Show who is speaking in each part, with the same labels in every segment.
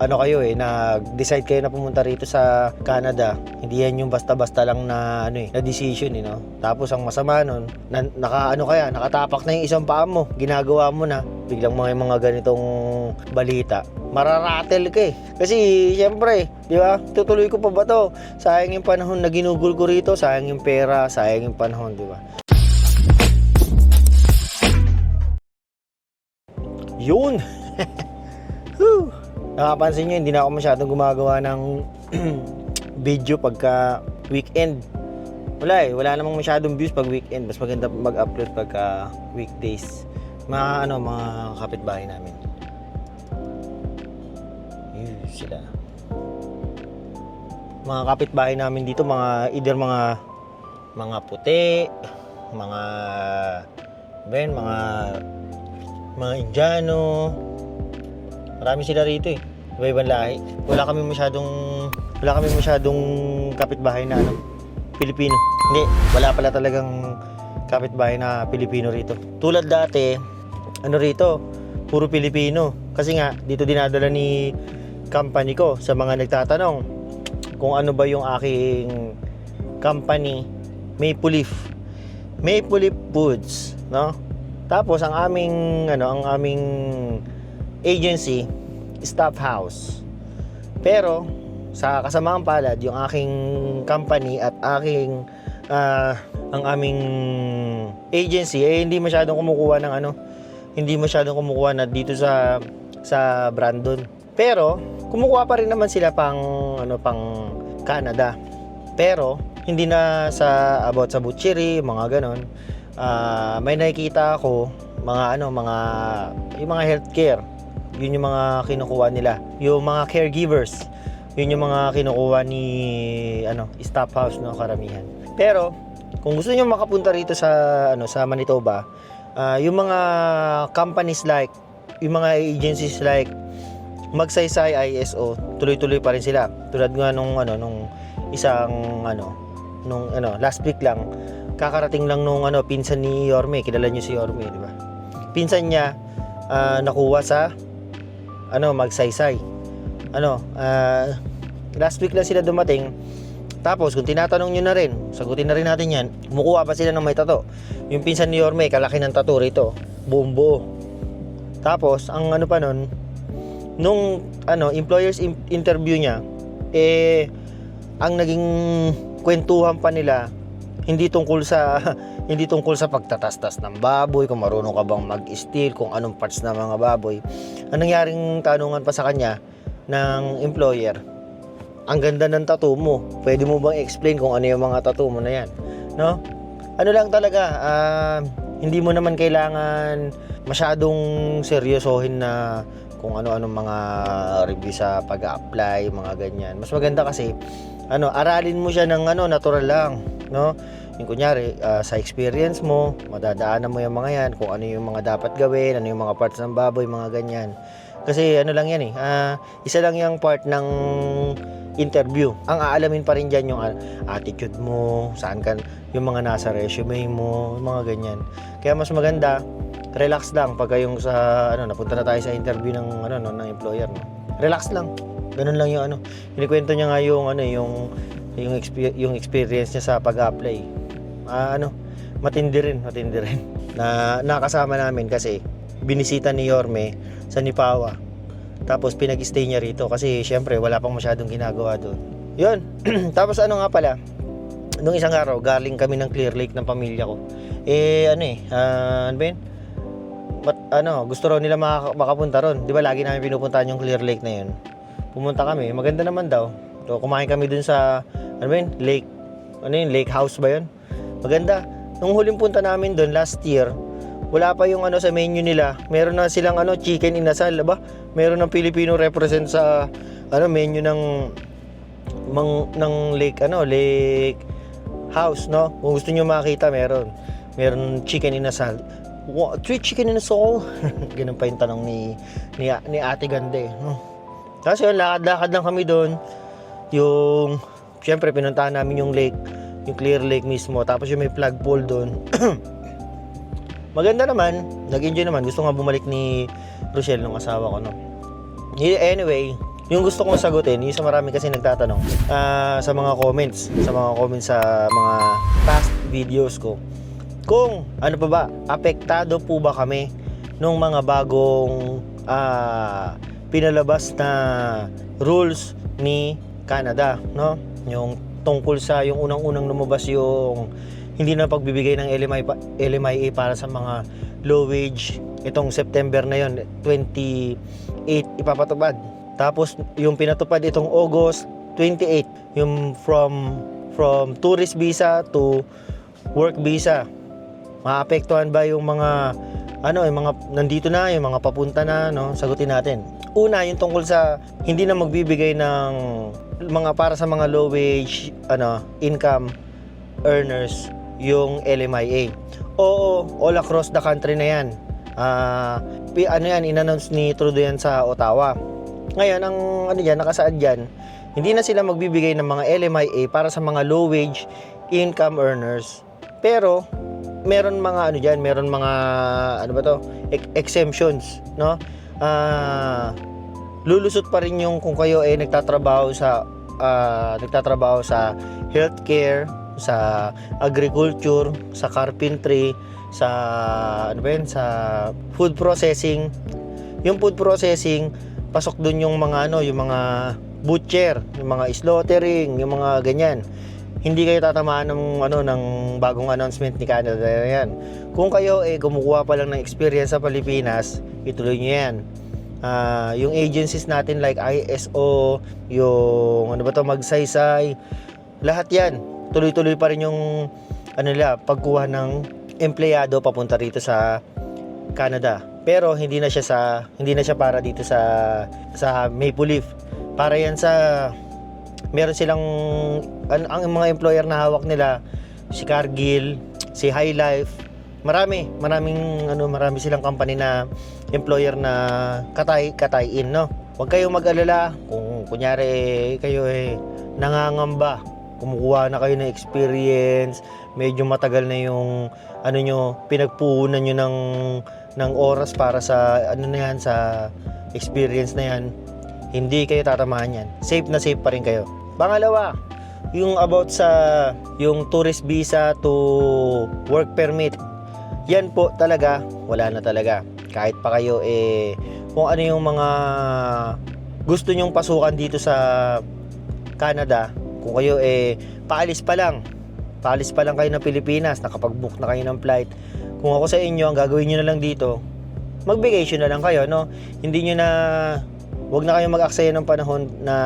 Speaker 1: ano kayo eh, nag-decide kayo na pumunta rito sa Canada, hindi yan yung basta-basta lang na ano eh, na decision eh, no? Tapos ang masama nun, na, naka ano kaya, nakatapak na yung isang paa mo, ginagawa mo na, biglang mga mga ganitong balita, mararatel ka eh. Kasi syempre, di ba? Tutuloy ko pa ba to? Sayang yung panahon na ginugol ko rito, sayang yung pera, sayang yung panahon, di ba? Yun! Whew. Nakapansin nyo, hindi na ako masyadong gumagawa ng video pagka weekend. Wala eh, wala namang masyadong views pag weekend. Mas maganda mag-upload pagka weekdays. Mga ano, mga kapitbahay namin. Yun sila. Mga kapitbahay namin dito, mga either mga mga puti, mga ben, mga mga Indiano. Marami sila rito eh. Iba-ibang lahi. Wala kami masyadong wala kami masyadong kapitbahay na ano, Pilipino. Hindi, wala pala talagang kapitbahay na Pilipino rito. Tulad dati, ano rito, puro Pilipino. Kasi nga, dito dinadala ni company ko sa mga nagtatanong kung ano ba yung aking company Maple Leaf. Maple Leaf Foods, no? Tapos ang aming ano, ang aming agency, Staff House. Pero sa kasamaang palad, yung aking company at aking ah, ang aming agency eh hindi masyadong kumukuha ng ano, hindi masyadong kumukuha na dito sa sa Brandon. Pero kumukuha pa rin naman sila pang ano pang Canada. Pero hindi na sa about sa butchery, mga ganon. Ah, may nakikita ako mga ano, mga yung mga healthcare. Yun yung mga kinukuha nila. Yung mga caregivers. Yun yung mga kinukuha ni ano, staff house no karamihan. Pero kung gusto niyo makapunta rito sa ano sa Manitoba, ah, yung mga companies like yung mga agencies like Magsaysay ISO, tuloy-tuloy pa rin sila. Tulad nga nung ano nung isang ano nung ano last week lang kakarating lang nung ano pinsan ni Yorme, kilala niyo si Yorme, di ba? Pinsan niya ah, nakuha sa ano Magsaysay. Ano, ah, last week lang sila dumating. Tapos kung tinatanong nyo na rin, sagutin na rin natin yan, kumukuha pa sila ng may tato. Yung pinsan ni Yorme, kalaki ng tato rito, buong buo. Tapos, ang ano pa nun, nung ano, employers in- interview niya, eh, ang naging kwentuhan pa nila, hindi tungkol sa hindi tungkol sa pagtatastas ng baboy, kung marunong ka bang mag-steal, kung anong parts ng mga baboy. Ang nangyaring tanungan pa sa kanya ng employer, ang ganda ng tattoo mo. Pwede mo bang explain kung ano yung mga tattoo mo na yan? No? Ano lang talaga, ah, hindi mo naman kailangan masyadong seryosohin na kung ano-anong mga review sa pag-apply, mga ganyan. Mas maganda kasi, ano, aralin mo siya ng ano, natural lang, no? Yung kunyari, ah, sa experience mo, madadaanan mo yung mga yan, kung ano yung mga dapat gawin, ano yung mga parts ng baboy, mga ganyan. Kasi ano lang yan eh, ah, isa lang yung part ng interview. Ang aalamin pa rin dyan yung ah, attitude mo, saan ka, yung mga nasa resume mo, mga ganyan. Kaya mas maganda, relax lang pagka yung sa, ano, napunta na tayo sa interview ng, ano, no, ng employer, no. Relax lang. Ganun lang yung ano. Kinikwento niya nga yung, ano, yung, yung, expe- yung experience niya sa pag-apply. Ah, ano, matindi rin, matindi rin. Na nakasama namin kasi binisita ni Yorme sa Nipawa. Tapos pinag-stay niya rito kasi syempre wala pang masyadong ginagawa doon. Yun. Tapos ano nga pala, nung isang araw galing kami ng Clear Lake ng pamilya ko. Eh ano eh, ah, ano ba? But, ano, gusto raw nila maka- makapunta ron. Di ba lagi namin pinupuntahan yung Clear Lake na yun. Pumunta kami, maganda naman daw. So, kumain kami dun sa, ano ba yun, lake, ano yun, lake house ba yun? Maganda. Nung huling punta namin dun last year, wala pa yung ano sa menu nila. Meron na silang ano chicken inasal, ba? Meron ng Filipino represent sa ano menu ng mang, ng lake ano, lake house, no? Kung gusto niyo makita, meron. Meron chicken inasal. What? Three chicken inasal? Ganun pa yung tanong ni ni, ni Ate Gande, no? Kasi lakad-lakad lang kami doon. Yung, syempre, pinuntahan namin yung lake, yung Clear Lake mismo. Tapos yung may flagpole doon. Maganda naman, nag-enjoy naman. Gusto nga bumalik ni Rochelle nung asawa ko, no? Anyway, yung gusto kong sagutin, yung sa marami kasi nagtatanong, ah, sa mga comments, sa mga comments sa mga past videos ko. Kung ano pa ba, apektado po ba kami nung mga bagong ah, pinalabas na rules ni Canada, no? Yung tungkol sa yung unang-unang lumabas yung hindi na pagbibigay ng LMI LMIA para sa mga low wage itong September na yon 28 ipapatupad. Tapos yung pinatupad itong August 28 yung from from tourist visa to work visa. Maapektuhan ba yung mga ano yung mga nandito na yung mga papunta na no? Sagutin natin. Una yung tungkol sa hindi na magbibigay ng mga para sa mga low wage ano income earners yung LMIA. Oo, all across the country na yan. Ah, pi- ano yan, inannounce ni Trudeau yan sa Ottawa. Ngayon, ang ano dyan, nakasaad dyan, hindi na sila magbibigay ng mga LMIA para sa mga low wage income earners. Pero, meron mga ano dyan, meron mga, ano ba to, ex- exemptions, no? Ah, lulusot pa rin yung kung kayo ay nagtatrabaho sa ah, nagtatrabaho sa healthcare, sa agriculture, sa carpentry, sa ano ba yun, sa food processing. Yung food processing, pasok dun yung mga ano, yung mga butcher, yung mga slaughtering, yung mga ganyan. Hindi kayo tatamaan ng ano ng bagong announcement ni Canada yan. Kung kayo eh kumukuha pa lang ng experience sa Pilipinas, ituloy niyo yan. Ah, yung agencies natin like ISO, yung ano ba to magsaysay, lahat yan. Tuloy-tuloy pa rin yung ano nila, pagkuha ng empleyado papunta rito sa Canada. Pero hindi na siya sa hindi na siya para dito sa sa Maple Leaf. Para yan sa meron silang ang, ang mga employer na hawak nila si Cargill, si High Life, marami, maraming ano, marami silang company na employer na katay katayin, no. Huwag kayong mag-alala. Kung kunyari kayo eh nangangamba, kumukuha na kayo ng experience, medyo matagal na yung ano nyo, pinagpuhunan nyo ng ng oras para sa ano na yan sa experience na yan hindi kayo tatamaan yan. Safe na safe pa rin kayo. Pangalawa yung about sa yung tourist visa to work permit. Yan po talaga wala na talaga kahit pa kayo eh kung ano yung mga gusto nyong pasukan dito sa Canada kung kayo eh paalis pa lang. Paalis pa lang kayo ng Pilipinas nakapag-book na kayo ng flight. Kung ako sa inyo ang gagawin nyo na lang dito mag-vacation na lang kayo no? Hindi nyo na wag na kayong mag-aksaya ng panahon na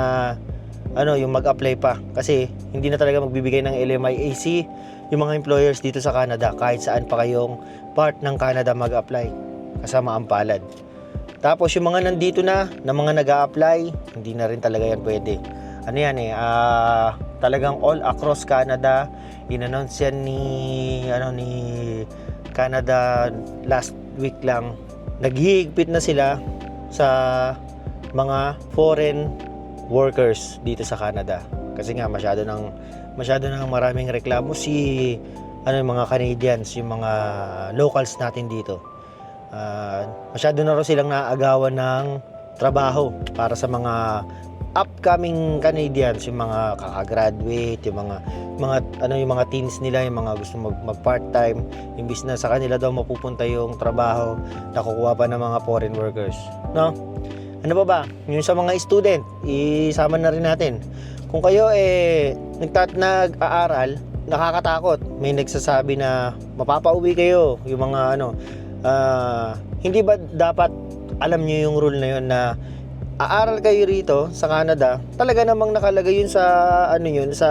Speaker 1: ano yung mag-apply pa. Kasi hindi na talaga magbibigay ng LMIAC yung mga employers dito sa Canada kahit saan pa kayong part ng Canada mag-apply kasama ang palad. Tapos yung mga nandito na na mga nag apply hindi na rin talaga yan pwede. Ano yan eh ah, talagang all across Canada in-announce yan ni ano ni Canada last week lang. Naghihigpit na sila sa mga foreign workers dito sa Canada. Kasi nga masyado nang masyado nang maraming reklamo si ano yung mga Canadians yung mga locals natin dito Ah, masyado na raw silang naaagawan ng trabaho para sa mga upcoming Canadians, yung mga kakagraduate, yung mga mga ano yung mga teens nila, yung mga gusto mag, mag part-time, imbis na sa kanila daw mapupunta yung trabaho, nakukuha pa ng mga foreign workers, no? Ano pa ba? Yung sa mga student, isama na rin natin. Kung kayo eh nagtat nag-aaral, nakakatakot. May nagsasabi na mapapauwi kayo, yung mga ano, ah, hindi ba dapat alam niyo yung rule na yun na aaral kayo rito sa Canada, talaga namang nakalagay yun sa ano yun sa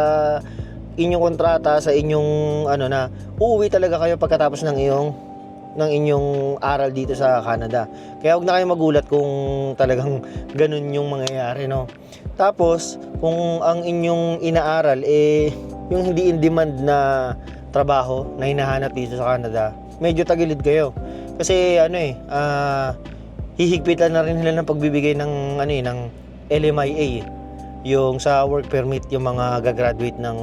Speaker 1: inyong kontrata sa inyong ano na uuwi talaga kayo pagkatapos ng iyong ng inyong aral dito sa Canada. Kaya huwag na kayo magulat kung talagang ganun yung mangyayari, no? Tapos, kung ang inyong inaaral eh yung hindi in demand na trabaho na hinahanap dito sa Canada, medyo tagilid kayo. Kasi ano eh, ah hihigpitan na rin nila ng pagbibigay ng ano eh, ng LMIA yung sa work permit yung mga gagraduate ng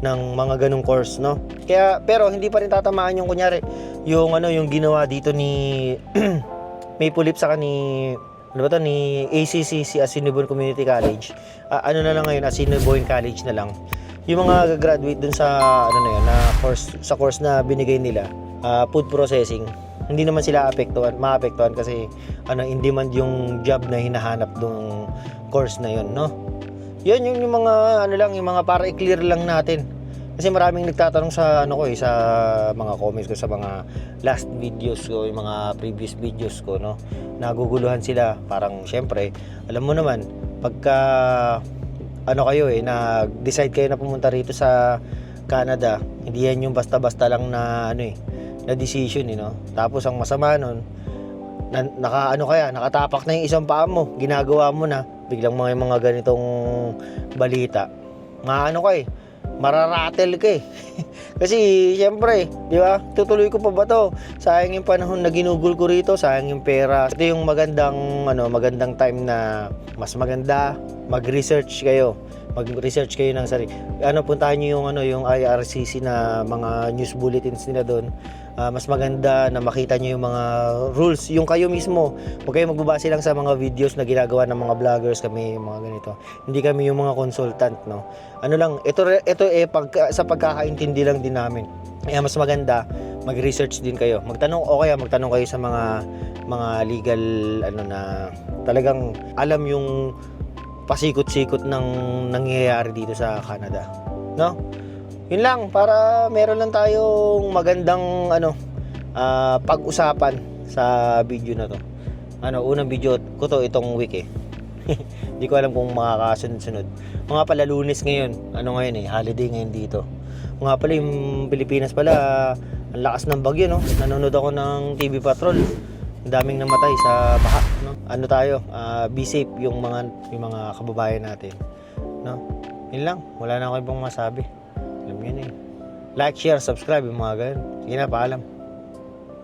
Speaker 1: ng mga ganung course no kaya pero hindi pa rin tatamaan yung kunyari yung ano yung ginawa dito ni Maple Leaf sa ni ano ba to, ni ACCC Asinibon Community College. Ah, ano na lang ngayon, Asinibon College na lang. Yung mga graduate dun sa ano na yun, na course sa course na binigay nila, ah, food processing. Hindi naman sila apektuhan, maapektuhan kasi ano in demand yung job na hinahanap dong course na yun, no? Yun yung, yung mga ano lang, yung mga para i-clear lang natin. Kasi maraming nagtatanong sa ano ko eh, sa mga comments ko sa mga last videos ko, yung mga previous videos ko, no. Naguguluhan sila, parang syempre, alam mo naman, pagka ano kayo eh, nag-decide kayo na pumunta rito sa Canada, hindi yan yung basta-basta lang na ano eh, na decision eh, no. Tapos ang masama nun, na, naka ano kaya, nakatapak na yung isang paa mo, ginagawa mo na, biglang mga mga ganitong balita. Maano ka eh, mararatel ka eh. Kasi syempre, di ba? Tutuloy ko pa ba to? Sayang yung panahon na ginugol ko rito, sayang yung pera. Ito yung magandang ano, magandang time na mas maganda mag-research kayo. Mag-research kayo ng sarili. Ano puntahan niyo yung ano, yung IRCC na mga news bulletins nila doon. Ah, mas maganda na makita niyo yung mga rules, yung kayo mismo. Huwag kayo magbabase lang sa mga videos na ginagawa ng mga vloggers kami, mga ganito. Hindi kami yung mga consultant, no. Ano lang, ito ito eh pag, sa pagkakaintindi lang din namin. Kaya mas maganda mag-research din kayo. Magtanong o kaya magtanong kayo sa mga mga legal ano na talagang alam yung pasikot-sikot ng nangyayari dito sa Canada. No? Yun lang para meron lang tayong magandang ano ah, pag-usapan sa video na to. Ano, unang video ko to itong week eh. Hindi ko alam kung makakasunod-sunod. Mga pala lunes ngayon. Ano ngayon eh, holiday ngayon dito. Mga pala yung Pilipinas pala, ang lakas ng bagyo no. Nanonood ako ng TV Patrol. Ang daming namatay sa baha. Ano tayo, ah, be safe yung mga yung mga kababayan natin. No? Yun lang, wala na ako ibang masabi. Alam yun eh. Like, share, subscribe yung mga ganun. Sige na, paalam.